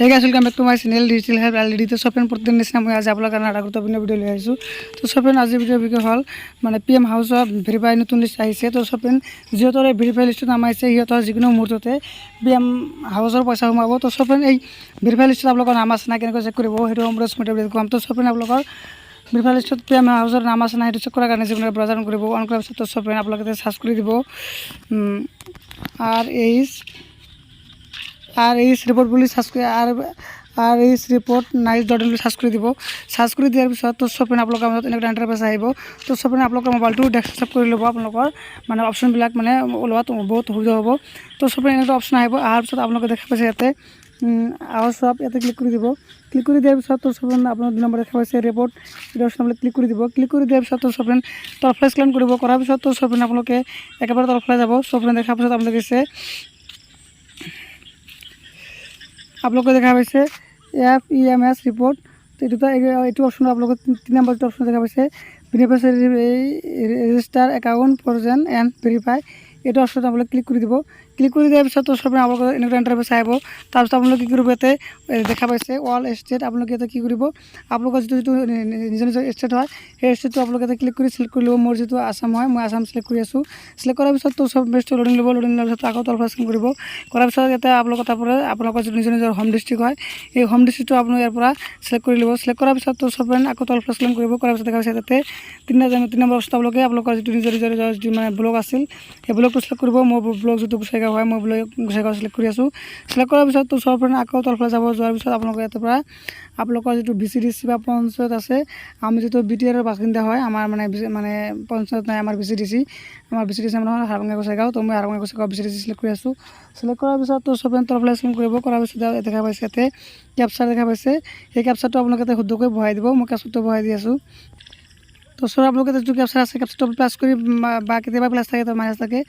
Hey guys welcome back to my channel digital help already তো চপেন প্ৰতিদিন নিচিনা মই আজি আপোনাৰ কাৰণে এটা গুৰুত্বপূৰ্ণ ভিডিঅ' লৈ আহিছোঁ তো চপেন আজিৰ ভিডিঅ'ৰ বিষয় হ'ল মানে পি এম হাউচৰ ভেৰিফাই নতুন লিষ্ট আহিছে তো চপেন যিহেতু এই লিষ্টত নাম আহিছে সিহঁতৰ যিকোনো মুহূৰ্ততে পি এম হাউচৰ পইচা সোমাব তো চপেন এই ভেৰিফাই লিষ্টত আপোনালোকৰ নাম আছে নাই কেনেকৈ চেক কৰিব, সেইটো সম্পূৰ্ণ স্মৃতি ক'ম। তো চপেন আপোনালোকৰ ভেৰিফাই লিষ্টত পি এম হাউচৰ নাম আছে নাই সেইটো চেক কৰাৰ কাৰণে যিকোনো অন কৰিব। অন কৰাৰ পিছত চপেন আপোনালোকে চাৰ্চ কৰি দিব। আৰ এইচ আর এই রিপোর্টগুলি সার্চ করে আর আর এই report nice dot in search করে দিব সার্চ কৰি দিয়াৰ পিছত তো চপিন আপোনালোকৰ মাজত এনেকুৱা ইণ্টাৰফেচ আহিব। তো চপিন আপোনালোকৰ মোবাইলটো ডেস্কটপ কৰি ল'ব আপোনালোকৰ। মানে অপশ্যনবিলাক মানে ওলোৱাত বহুত সুবিধা হ'ব। তো চপিন এনেকুৱা অপশ্যন আহিব। অহাৰ পিছত আপোনালোকে দেখা পাইছে ইয়াতে। আৱাজ চপ ইয়াতে ক্লিক কৰি দিব। ক্লিক কৰি দিয়াৰ পিছত তো চপিন আপোনাৰ দুই নম্বৰ দেখা পাইছে ৰিপৰ্ট এইটো ক্লিক কৰি দিব। ক্লিক কৰি দিয়াৰ পিছত তো চপিন তলফালে স্কেন কৰিব কৰাৰ পিছত তো চপিন আপোনালোকে একেবাৰে তলফালে যাব। চপিন দেখাৰ পিছত আপোনালোকে আপোনালোকে দেখা পাইছে F E M S report তো এইটো এইটো অপশন আপনাদের তিন নম্বর অপশন দেখা পাইছে beneficiary register account frozen and verify এটা অপশন আপনাদের ক্লিক করে দিব। ক্লিক কৰি দিয়াৰ পিছত চবে আপোনালোকৰ এনেকুৱা ইণ্টাৰফেচ আহিব। তাৰপিছত আপোনালোকে কি কৰিব ইয়াতে দেখা পাইছে অল ষ্টেট আপোনালোকে ইয়াতে কি কৰিব? আপোনালোকৰ যিটো যিটো নিজৰ নিজৰ ষ্টেট হয়, সেই ষ্টেটটো আপোনালোকে ইয়াতে ক্লিক কৰি চিলেক্ট কৰি ল'ব। মোৰ যিটো হয়, মই আছাম চিলেক্ট কৰি আছোঁ। চিলেক্ট কৰাৰ পিছত তো চব বেষ্টটো লোডিং ল'ব লোডিং লোৱাৰ পিছত আকৌ স্কেন কৰিব। কৰাৰ পিছত ইয়াতে আপোনালোকৰ তাৰপৰা আপোনালোকৰ যিটো নিজৰ নিজৰ হোম ডিষ্ট্ৰিক্ট হয় এই হোম ডিষ্ট্ৰিক্টটো আপুনি ইয়াৰ পৰা চিলেক্ট কৰি ল'ব। চিলেক্ট কৰাৰ পিছত তো চবে আকৌ স্কেন কৰিব। কৰাৰ পিছত দেখা পাইছে তাতে তিনি তিনি নম্বৰ অৱস্থা আপোনালোকে, আপোনালোকৰ যিটো নিজৰ নিজৰ যিটো মানে ব্লগ আছিল, সেই ব্লগটো চিলেক্ট কৰিব। মোৰ ব্লগ যিটো গোচাইগাঁও হয়, মই ব্লগ গোচাইগাঁও চিলেক্ট কৰি আছোঁ। চিলেক্ট কৰাৰ পিছত তো চব আকৌ তলফালে যাব, যোৱাৰ পিছত আপোনালোকে ইয়াৰ পৰা আপোনালোকৰ যিটো বি চি ডি চি বা পঞ্চায়ত আছে, আমি যিটো বি টি আৰৰ বাসিন্দা হয়, আমাৰ মানে মানে পঞ্চায়ত নাই, আমাৰ বি চি ডি চি আমাৰ বি চি ডি চি মানে হাৰবঙা গোচাইগাঁও তো মই Harbanga Gossaigaon B C D C select কৰি আছোঁ। চিলেক্ট কৰাৰ পিছত তো চবে তলফালে চিলেক্ট কৰিব, কৰাৰ পিছত দেখা পাইছে ইয়াতে কেপচাৰ দেখা পাইছে। সেই কেপচাৰটো আপোনালোকে ইয়াতে শুদ্ধকৈ বহাই দিব, মই কেপচাৰটো বহাই দি আছোঁ। তো সব আপোনালোকে যিটো কেপচাৰ আছে কেপচাৰটো প্লাছ কৰি বা কেতিয়াবা প্লাছ থাকে, তো মাইনাছ থাকে।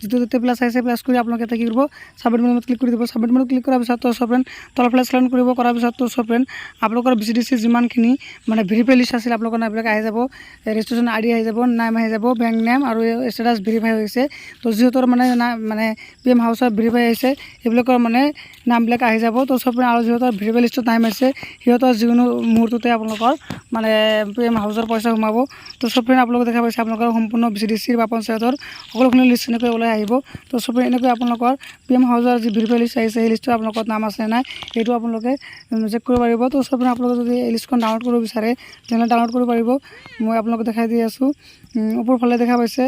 যিটো যেতিয়া প্লাছ আহিছে প্লাছ কৰি আপোনালোকে এটা কি কৰিব ছাবমিট মেনুত ক্লিক কৰি দিব। ছাবমিট মেনুত ক্লিক কৰাৰ পিছত তো চপেন তলফালে স্কেন কৰিব কৰাৰ পিছত তো চপেন আপোনালোকৰ বি চি ডি চি যিমানখিনি মানে ভেৰিফাই লিষ্ট আছিল, আপোনালোকৰ নামবিলাক আহি যাব। ৰেজিষ্ট্ৰেশ্যন আই ডি আহি যাব, নাম আহি যাব বেংক নেম আৰু ষ্টেটাছ ভেৰিফাই হৈছে তো যিহেতু মানে মানে পি এম হাউচৰ ভেৰিফাই হৈছে সেইবিলাকৰ মানে নামবিলাক আহি যাব। তো চপেন আৰু যিহেতু ভেৰিফাই লিষ্টত নাম আছে সিহঁতৰ যিকোনো মুহূৰ্ততে আপোনালোকৰ মানে পি এম হাউচৰ পইচা সোমাব। তো চবে আপোনালোকে দেখা পাইছে। আপোনালোকৰ সম্পূৰ্ণ বি চি ডি চিৰ বা পঞ্চায়তৰ সকলোখিনি লিষ্ট এনেকৈ ওলাই আহিব। তো চবে এনেকৈ আপোনালোকৰ পি এম হাউচৰ যি ভেৰিফাই লিষ্ট আহিছে, সেই লিষ্টটো আপোনালোকৰ নাম আছে নাই, সেইটো আপোনালোকে চেক কৰিব পাৰিব। তো চবে আপোনালোকে যদি এই লিষ্টখন ডাউনলোড কৰিব বিচাৰে, তেনেহ'লে ডাউনলোড কৰিব পাৰিব। মই আপোনালোকে দেখাই দি ওপৰ ফালে দেখা পাইছে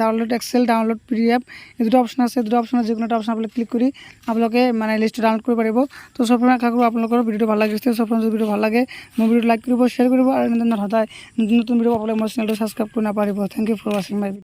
download excel download P D F এই দুটা অপশ্যন আছে। দুটা অপশ্যনত যিকোনো এটা অপশ্যন আপোনালোকে ক্লিক কৰি আপোনালোকে মানে লিষ্টটো ডাউনলোড কৰিব পাৰিব। তো চব আশা কৰোঁ আপোনালোকৰ ভিডিঅ'টো ভালো লাগিছে চব যদি ভিডিঅ' ভালো লাগে, মোৰ ভিডিঅ'টো লাইক কৰিব শ্বেয়াৰ কৰিব এনেধৰণৰ সদায় নতুন নতুন ভিডিঅ' মোৰ সাবস্ক্রাইব করে না পারিব। Thank you for watching my